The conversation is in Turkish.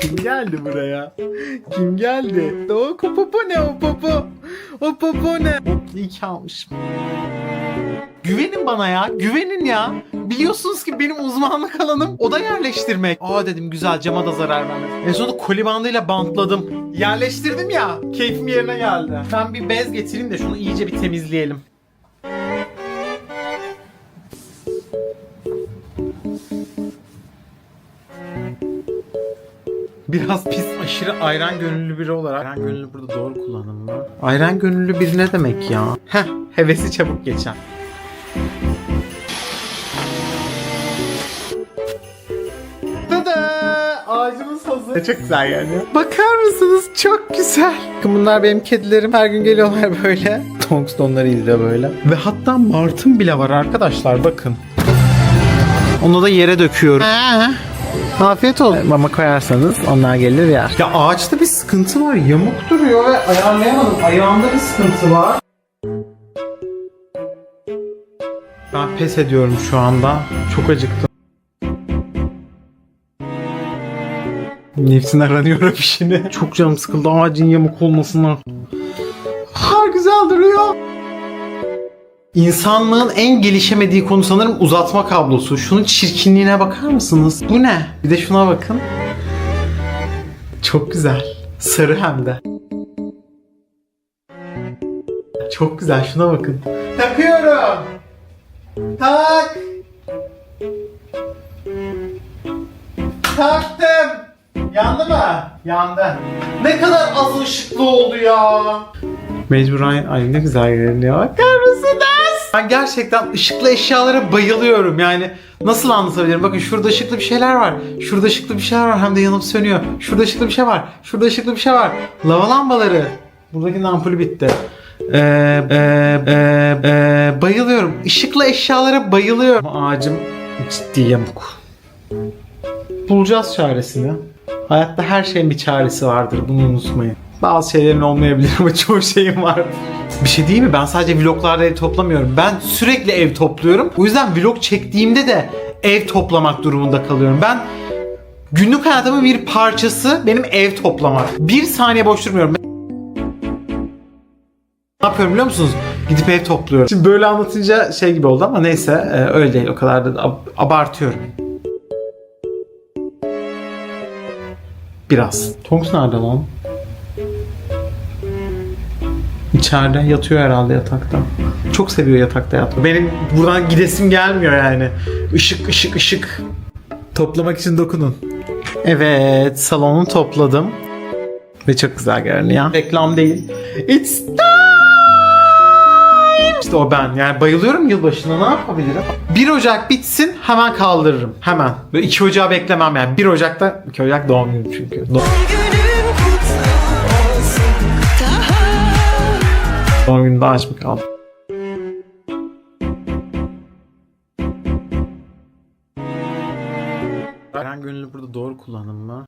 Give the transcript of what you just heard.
Kim geldi buraya? Kim geldi? O popo ne o popo? O popo ne? İyi ki. Güvenin bana ya. Güvenin ya. Biliyorsunuz ki benim uzmanlık alanım oda yerleştirmek. Aa dedim güzel cama da zarar vermez. En sonunda koli bandıyla bantladım. Yerleştirdim ya. Keyfim yerine geldi. Ben bir bez getireyim de şunu iyice bir temizleyelim. Biraz pis aşırı ayran gönüllü biri olarak Ayran gönüllü burada doğru kullanım mı? Ayran gönüllü biri ne demek ya? Heh hevesi çabuk geçen. Ağacımız hazır. Çok güzel yani. Bakar mısınız? Çok güzel. Bunlar benim kedilerim. Her gün geliyorlar böyle. Tonks onları izliyor böyle. Ve hatta martım bile var arkadaşlar bakın. Onu da yere döküyorum. Afiyet olsun. Mama koyarsanız onlar gelir ya. Ya ağaçta bir sıkıntı var. Yamuk duruyor ve ayarlayamadım. Ayağımda bir sıkıntı var. Ben pes ediyorum şu anda. Çok acıktım. Nefsin aranıyor afişini. Çok canım sıkıldı ağacın yamuk olmasına. Ha güzel duruyor. İnsanlığın en gelişemediği konu sanırım uzatma kablosu. Şunun çirkinliğine bakar mısınız? Bu ne? Bir de şuna bakın. Çok güzel. Sarı hem de. Çok güzel. Şuna bakın. Takıyorum. Tak. Taktım. Yandı mı? Yandı. Ne kadar az ışıklı oldu ya. Mecburen ay ne güzel görünüyor. Bakar mısınız? Ben gerçekten ışıklı eşyalara bayılıyorum. Yani nasıl anlatabilirim? Bakın şurada ışıklı bir şeyler var. Şurada ışıklı bir şeyler var hem de yanıp sönüyor. Şurada ışıklı bir şey var. Şurada ışıklı bir şey var. Lava lambaları. Buradaki ampulü bitti. Ee, e, e, e, bayılıyorum. Işıklı eşyalara bayılıyorum. Ağacım ciddi yamuk. Bulacağız çaresini. Hayatta her şeyin bir çaresi vardır. Bunu unutmayın. Bazı şeylerin olmayabilir ama çoğu şeyin vardır. Bir şey değil mi? Ben sadece vloglarda ev toplamıyorum. Ben sürekli ev topluyorum. O yüzden vlog çektiğimde de ev toplamak durumunda kalıyorum. Ben günlük hayatımın bir parçası benim ev toplamak. Bir saniye boş durmuyorum. Ne yapıyorum biliyor musunuz? Gidip ev topluyorum. Şimdi böyle anlatınca şey gibi oldu ama neyse e, öyle değil. O kadar da ab- abartıyorum. Biraz. Tonks nerede lan? İçeride yatıyor herhalde yatakta. Çok seviyor yatakta yatmayı. Benim buradan gidesim gelmiyor yani. Işık ışık ışık. Toplamak için dokunun. Evet salonu topladım. Ve çok güzel görünüyor. Reklam değil. It's time! İşte o ben. Yani bayılıyorum yılbaşına ne yapabilirim? 1 Ocak bitsin hemen kaldırırım. Hemen. Böyle 2 Ocağı beklemem yani. 1 Ocak'ta 2 Ocak doğum günüm çünkü. son günde aç mı kaldım? Herhangi ünlü burada doğru kullanım mı?